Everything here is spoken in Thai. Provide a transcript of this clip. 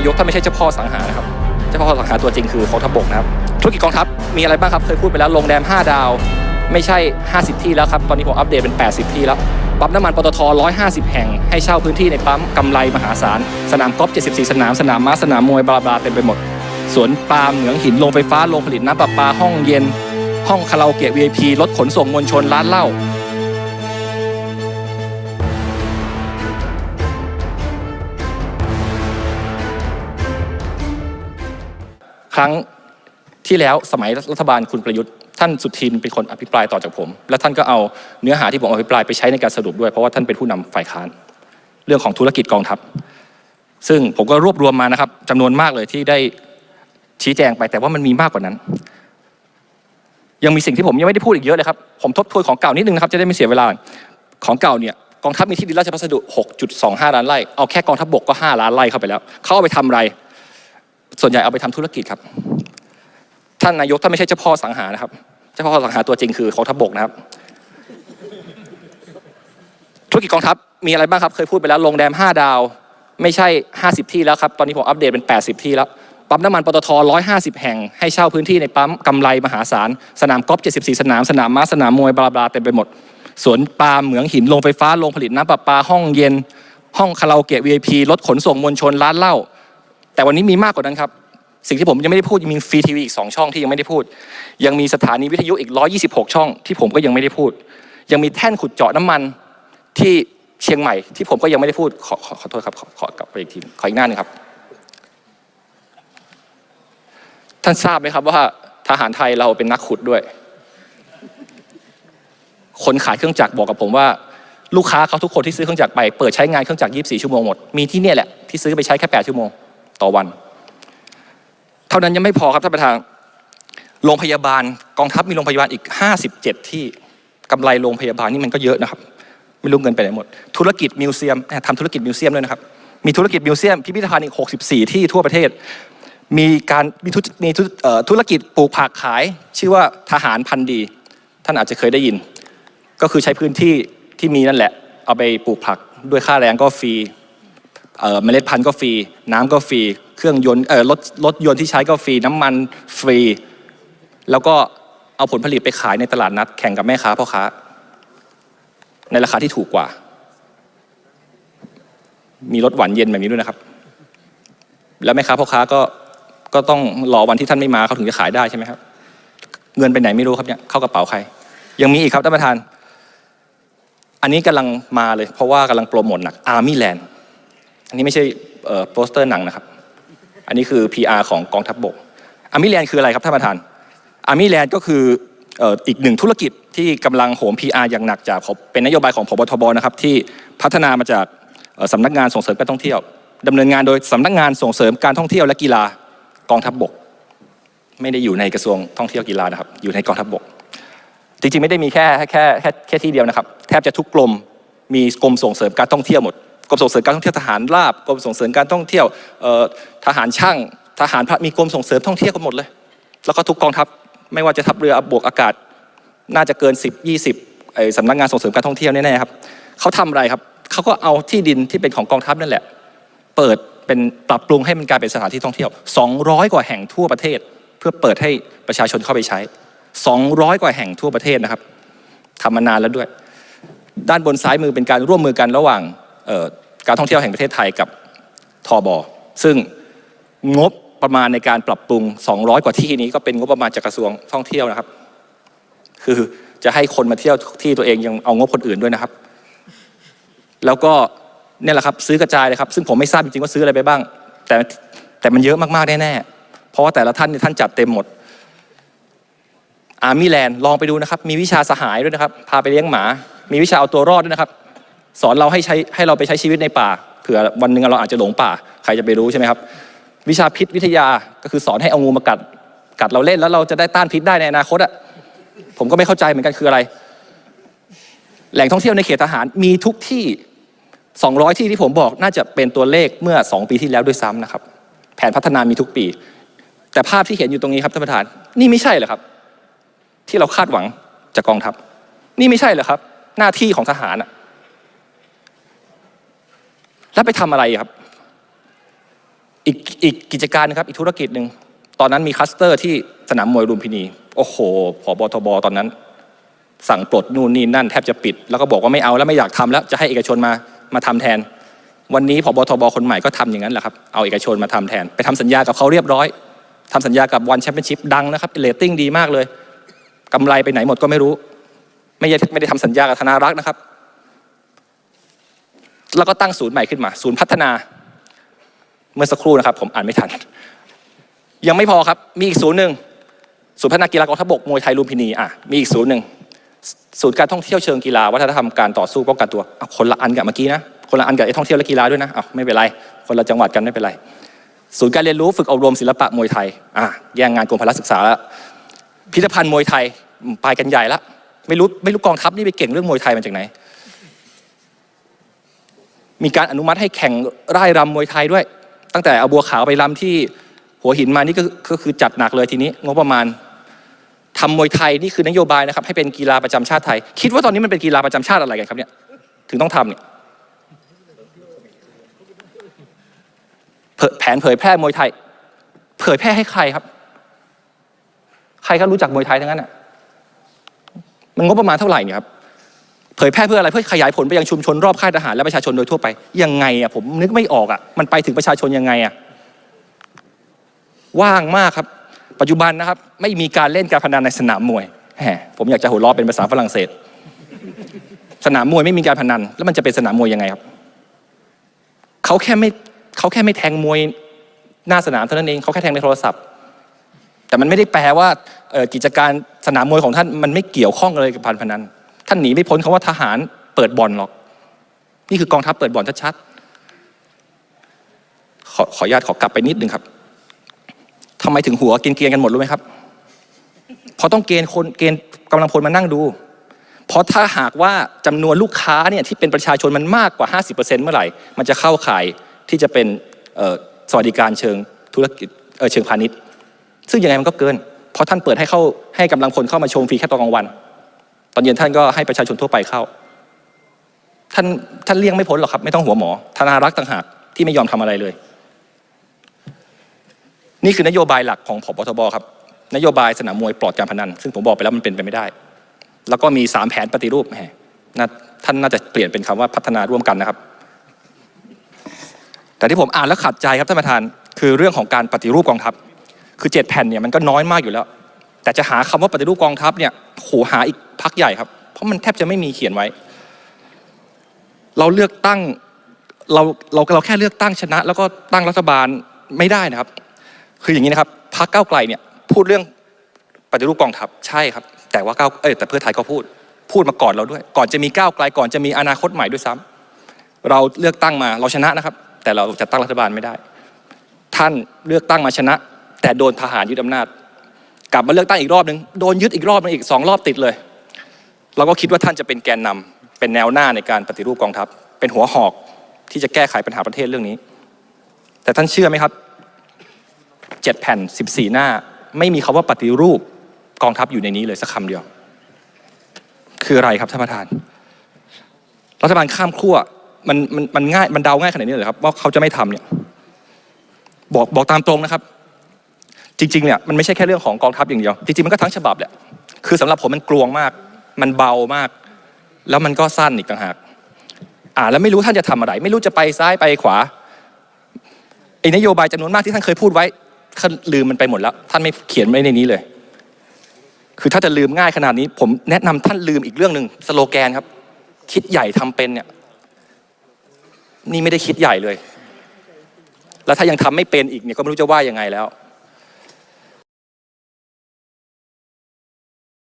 ายกท่านไม่ใช่เจ้าพ่อสังหารนะครับเจ้าพ่อสังหารตัวจริงคือกองทัพบกนะครับธุรกิจกองทัพมีอะไรบ้างครับเคยพูดไปแล้วโรงแรม 5 ดาว ไม่ใช่ 50 ที่แล้วครับตอนนี้ผมอัปเดตเป็น 80 ที่แล้วปั๊มน้ำมันปตท 150 แห่ง ให้เช่าพื้นที่ในปั๊มกำไรมหาศาล สนามกอล์ฟ74 สนาม สนามม้าสนามมวยบลาบลาเต็มไปหมด สวนปาล์มเหมืองหินโรงไฟฟ้าโรงผลิตน้ำประปาห้องเย็น ห้องคาราโอเกะ VIP รถขนส่งมวลชนร้านเหล้า ครั้งที่แล้วสมัยรัฐบาลคุณประยุทธ์ท่านสุทินเป็นคนอภิปรายต่อจากผม และท่านก็เอาเนื้อหาที่ผมอภิปรายไปใช้ในการสรุปด้วยเพราะว่าท่านเป็นผู้นำฝ่ายค้านเรื่องของธุรกิจกองทัพ ซึ่งผมก็รวบรวมมานะครับจำนวนมากเลยที่ได้ชี้แจงไปแต่ว่ามันมีมากกว่านั้น ยังมีสิ่งที่ผมยังไม่ได้พูดอีกเยอะเลยครับ ผมทบทวนของเก่านิดนึงนะครับจะได้ไม่เสียเวลาของเก่าเนี่ยกองทัพมีที่ดินราชพัสดุ 6.25 ล้านไร่เอาแค่กองทัพบกก็ 5 ล้านไร่เข้าไปแล้ว เขาเอาไปทำอะไร ส่วนใหญ่เอาไปทำธุรกิจครับ ท่านนายกท่านไม่ใช่เจ้าพ่อสังหารนะครับ เจ้าพ่อสังหารตัวจริงคือกองทัพบกนะครับ ธุรกิจกองทัพมีอะไรบ้างครับ เคยพูดไปแล้วโรงแรม5 ดาว ไม่ใช่ 50 ที่แล้วครับ ตอนนี้ผมอัปเดตเป็น 80 ที่แล้ว ปั๊มน้ำมันปตท150 แห่ง ให้เช่าพื้นที่ในปั๊มกำไรมหาศาล สนามกอล์ฟ74 สนาม สนามม้า สนามมวยบลาบลาเต็มไปหมด สวนปล์มเหมืองหิน โรงไฟฟ้า โรงผลิตน้ำประปา ห้องเย็น ห้องคาราโอเกะ VIP รถขนส่งมวลชน ร้านเหล้า แต่วันนี้มีมากกว่านั้นครับสิ่งที่ผมยังไม่ได้พูดยังมีฟรีทีวีอีก2ช่องที่ยังไม่ได้พูด ยังมีสถานีวิทยุอีก 126 ช่อง ที่ผมก็ยังไม่ได้พูด ยังมีแท่นขุดเจาะน้ำมันที่เชียงใหม่ ที่ผมก็ยังไม่ได้พูดขอขอขอโทษครับขอขอกลับไปอีกทีขออีกหน้านึงครับ ท่านทราบไหมครับว่าทหารไทยเราเป็นนักขุดด้วย คนขายเครื่องจักรบอกกับผมว่า ลูกค้าเขาทุกคนที่ซื้อเครื่องจักรไปเปิดใช้งานเครื่องจักร 24 ชั่วโมงหมดมีที่เนี่ยแหละที่ซื้อไปใช้แค่ 8 ชั่วโมง ต่อวัน เท่านั้นยังไม่พอครับท่านประธานโรงพยาบาลกองทัพมีโรงพยาบาลอีก 57 ที่กำไรโรงพยาบาลนี่มันก็เยอะนะครับ ไม่รู้เงินไปไหนหมด ธุรกิจมิวเซียมทำธุรกิจมิวเซียมด้วยนะครับ มีธุรกิจมิวเซียมพิพิธภัณฑ์อีก 64 ที่ทั่วประเทศ มีการมีธุมีธุเอ่อธุรกิจปลูกผักขาย ชื่อว่าทหารพันธุ์ดี ท่านอาจจะเคยได้ยิน ก็คือใช้พื้นที่ที่มีนั่นแหละ เอาไปปลูกผักด้วยค่าแรงก็ฟรี เมล็ดพันธุ์ก็ฟรี น้ำก็ฟรี เครื่องยนต์รถรถยนต์ที่ใช้ก็ฟรี น้ำมันฟรี แล้วก็เอาผลผลิตไปขายในตลาดนัดแข่งกับแม่ค้าพ่อค้า ในราคาที่ถูกกว่า มีรสหวานเย็นแบบนี้ด้วยนะครับ แล้วแม่ค้าพ่อค้าก็ก็ต้องรอวันที่ท่านไม่มาเขาถึงจะขายได้ใช่ไหมครับ เงินไปไหนไม่รู้ครับเนี่ยเข้ากระเป๋าใคร ยังมีอีกครับท่านประธาน อันนี้กำลังมาเลย เพราะว่ากำลังโปรโมทหนัก Army Land อันนี้ไม่ใช่โปสเตอร์หนังนะครับ อันนี้คือ PR ของกองทัพบบก Army Land คืออะไรครับท่านประธาน Army Land ก็คืออีกหนึ่งธุรกิจที่กำลังโหม PR อย่างหนักจากเป็นนโยบายของพบทบนะครับที่พัฒนามาจากเอ่อสำนักงานส่งเสริมการท่องเที่ยวดำเนินงานโดยสำนักงานส่งเสริมการท่องเที่ยวและกีฬากองทัพบบก ไม่ได้อยู่ในกระทรวงท่องเที่ยวกีฬานะครับ อยู่ในกองทัพบบก จริงๆไม่ได้มีแค่แค่แค่แค่ที่เดียวนะครับ แทบจะทุกกรมมีกรมส่งเสริมการท่องเที่ยวหมด กรมส่งเสริมการท่องเที่ยวทหารราบกรมส่งเสริมการท่องเที่ยวทหารช่าง ทหารพระมีกรมส่งเสริมท่องเที่ยวกันหมดเลย แล้วก็ทุกกองทัพไม่ว่าจะทัพเรือบวกอากาศ น่าจะเกิน 10 20ไอ้สำนักงานส่งเสริมการท่องเที่ยวแน่ๆครับเขาทำอะไรครับเขาก็เอาที่ดินที่เป็นของกองทัพนั่นแหละ เปิดเป็นปรับปรุงให้มันกลายเป็นสถานที่ท่องเที่ยว 200 กว่าแห่งทั่วประเทศ เพื่อเปิดให้ประชาชนเข้าไปใช้ 200 กว่าแห่งทั่วประเทศนะครับทำมานานแล้วด้วย ด้านบนซ้ายมือเป็นการร่วมมือกันระหว่าง การท่องเที่ยวแห่งประเทศไทยกับทบซึ่งงบประมาณในการปรับปรุง 200 กว่าที่นี้ก็เป็นงบประมาณจากกระทรวงท่องเที่ยวนะครับ คือจะให้คนมาเที่ยวที่ตัวเองยังเอางบคนอื่นด้วยนะครับ แล้วก็เนี่ยแหละครับซื้อกระจายเลยครับ ซึ่งผมไม่ทราบจริงๆว่าซื้ออะไรไปบ้าง แต่แต่มันเยอะมากๆแน่ๆเพราะว่าแต่ละท่านท่านจัดเต็มหมดอาร์มี่แลนด์ลองไปดูนะครับ มีวิชาสหายด้วยนะครับ พาไปเลี้ยงหมา มีวิชาเอาตัวรอดด้วยนะครับ สอนเราให้ใช้ให้เราไปใช้ชีวิตในป่าเผื่อวันหนึ่งเราอาจจะหลงป่า ใครจะไปรู้ใช่ไหมครับ วิชาพิษวิทยาก็คือสอนให้เอางูมากัดกัดเราเล่นแล้วเราจะได้ต้านพิษได้ในอนาคตอะผมก็ไม่เข้าใจเหมือนกันคืออะไร แหล่งท่องเที่ยวในเขตทหารมีทุกที่ 200 ที่ที่ผมบอกน่าจะเป็นตัวเลขเมื่อ 2 ปีที่แล้วด้วยซ้ำนะครับ แผนพัฒนามีทุกปี แต่ภาพที่เห็นอยู่ตรงนี้ครับท่านประธาน นี่ไม่ใช่เหรอครับ ที่เราคาดหวังจากกองทัพ นี่ไม่ใช่เหรอครับ หน้าที่ของทหารอะ แล้วไปทำอะไรครับ อีกอีกกิจการนะครับ อีกธุรกิจหนึ่งตอนนั้นมีคัสเตอร์ที่สนามมวยลุมพินี โอ้โหผอบทบตอนนั้น สั่งปลดนู่นนี่นั่นแทบจะปิด แล้วก็บอกว่าไม่เอาแล้วไม่อยากทำแล้ว จะให้เอกชนมามาทำแทน วันนี้ผอบทบคนใหม่ก็ทำอย่างนั้นแหละครับเอาเอกชนมาทำแทน ไปทำสัญญากับเขาเรียบร้อยทำสัญญากับวันแชมเปี้ยนชิพดังนะครับเรตติ้งดีมากเลยกำไรไปไหนหมดก็ไม่รู้ ไม่ได้ไม่ได้ทำสัญญากับธนารักษ์นะครับ แล้วก็ตั้งศูนย์ใหม่ขึ้นมา ศูนย์พัฒนา เมื่อสักครู่นะครับ ผมอ่านไม่ทัน ยังไม่พอครับ มีอีกศูนย์หนึ่งศูนย์พัฒนากีฬากองทัพบกมวยไทยลุมพินีอะมีอีกศูนย์หนึ่งศูนย์การท่องเที่ยวเชิงกีฬาวัฒนธรรมการต่อสู้ป้องกันตัวเอาคนละอันกับเมื่อกี้นะคนละอันกับไอ้ท่องเที่ยวและกีฬาด้วยนะเอาไม่เป็นไร คนละจังหวัดกันไม่เป็นไร ศูนย์การเรียนรู้ฝึกอบรมศิลปะมวยไทยอะแย่งงานกรมพละศึกษาแล้วพิพิธภัณฑ์มวยไทยไปกันใหญ่ละไม่รู้ไม่รู้กองทัพนี่ไปเก่งเรื่องมวยไทยมาจากไหน มีการอนุมัติให้แข่งร่ายรำมวยไทยด้วย ตั้งแต่เอาบัวขาวไปรำที่หัวหินมานี่ก็คือจัดหนักเลยทีนี้งบประมาณทำมวยไทยนี่คือนโยบายนะครับให้เป็นกีฬาประจำชาติไทย คิดว่าตอนนี้มันเป็นกีฬาประจำชาติอะไรกันครับเนี่ยถึงต้องทำเนี่ยเผยแผนเผยแพร่มวยไทย เผยแพร่ให้ใครครับ ใครก็รู้จักมวยไทยทั้งนั้นอะมันงบประมาณเท่าไหร่เนี่ยครับ เผยแพร่เพื่ออะไรเพื่อขยายผลไปยังชุมชนรอบค่ายทหารและประชาชนโดยทั่วไปยังไงอะผมนึกไม่ออกอะมันไปถึงประชาชนยังไงอะว่างมากครับ ปัจจุบันนะครับ ไม่มีการเล่นการพนันในสนามมวยแหมผมอยากจะหัวเราะเป็นภาษาฝรั่งเศส สนามมวยไม่มีการพนัน แล้วมันจะเป็นสนามมวยยังไงครับเขาแค่ไม่เขาแค่ไม่แทงมวยหน้าสนามเท่านั้นเองเขาแค่แทงในโทรศัพท์ แต่มันไม่ได้แปลว่ากิจการสนามมวยของท่านมันไม่เกี่ยวข้องเลยกับการพนัน ท่านหนีไม่พ้นคำว่าทหารเปิดบ่อนหรอก นี่คือกองทัพเปิดบ่อนชัดๆขอขออนุญาตขอกลับไปนิดนึงครับทำไมถึงหัวเกรียนกันหมดรู้ไหมครับเพราะต้องเกณฑ์คนเกณฑ์กำลังพลมานั่งดู เพราะถ้าหากว่าจำนวนลูกค้าเนี่ยที่เป็นประชาชนมันมากกว่า 50%เมื่อไหร่ มันจะเข้าข่ายที่จะเป็นสวัสดิการเชิงธุรกิจเชิงพาณิชย์ ซึ่งยังไงมันก็เกิน เพราะท่านเปิดให้เข้าให้กำลังพลเข้ามาชมฟรีแค่ตอนกลางวัน อนเย็นท่านก็ให้ประชาชนทั่วไปเข้า ท่านท่านเลี่ยงไม่พ้นหรอกครับ ไม่ต้องหัวหมอ ธนารักษ์ต่างหากที่ไม่ยอมทำอะไรเลย นี่คือนโยบายหลักของผบทบครับ นโยบายสนามมวยปลอดการพนัน ซึ่งผมบอกไปแล้วมันเป็นไปไม่ได้ แล้วก็มีสามแผนปฏิรูปแหมท่านน่าจะเปลี่ยนเป็นคำว่าพัฒนาร่วมกันนะครับ แต่ที่ผมอ่านแล้วขัดใจครับท่านประธาน คือเรื่องของการปฏิรูปกองทัพ คือเจ็ดแผ่นเนี่ยมันก็น้อยมากอยู่แล้ว แต่จะหาคำว่าปฏิรูปกองทัพเนี่ยโหหาอีกพักใหญ่ครับ เพราะมันแทบจะไม่มีเขียนไว้ เราเลือกตั้งเราเราเราแค่เลือกตั้งชนะ แล้วก็ตั้งรัฐบาลไม่ได้นะครับ คืออย่างนี้นะครับพรรคก้าไกลเนี่ยพูดเรื่องปฏิรูปกองทัพใช่ครับ แต่ว่าก้าวเอ้ยแต่เพื่อไทยก็พูด พูดมาก่อนเราด้วย ก่อนจะมีก้าวไกลก่อนจะมีอนาคตใหม่ด้วยซ้ำเราเลือกตั้งมาเราชนะนะครับ แต่เราจะตั้งรัฐบาลไม่ได้ ท่านเลือกตั้งมาชนะ แต่โดนทหารยึดอำนาจ กลับมาเลือกตั้งอีกรอบนึงโดนยึดอีกรอบนึงอีกสองรอบติดเลย เราก็คิดว่าท่านจะเป็นแกนนำเป็นแนวหน้าในการปฏิรูปกองทัพ เป็นหัวหอกที่จะแก้ไขปัญหาประเทศเรื่องนี้ แต่ท่านเชื่อไหมครับเจ็ดแผ่นสิบสี่หน้า ไม่มีคำว่าปฏิรูปกองทัพอยู่ในนี้เลยสักคำเดียว คืออะไรครับท่านประธาน รัฐบาลข้ามขั้วมันมันมันง่ายมันเดาง่ายขนาดนี้เลยครับ ว่าเขาจะไม่ทำเนี่ย บอกบอกตามตรงนะครับ จริงๆเนี่ยมันไม่ใช่แค่เรื่องของกองทัพอย่างเดียว จริงๆมันก็ทั้งฉบับแหละคือสำหรับผมมันกลวงมาก มันเบามาก แล้วมันก็สั้นอีกต่างหากอ่าแล้วไม่รู้ท่านจะทำอะไร ไม่รู้จะไปซ้ายไปขวาไอ้นโยบายจำนวนมากที่ท่านเคยพูดไว้ท่านลืมมันไปหมดแล้ว ท่านไม่เขียนไว้ในนี้เลย คือถ้าจะลืมง่ายขนาดนี้ ผมแนะนำท่านลืมอีกเรื่องหนึ่งสโลแกนครับ คิดใหญ่ทำเป็นเนี่ย นี่ไม่ได้คิดใหญ่เลย แล้วถ้ายังทำไม่เป็นอีกเนี่ยก็ไม่รู้จะว่ายังไงแล้ว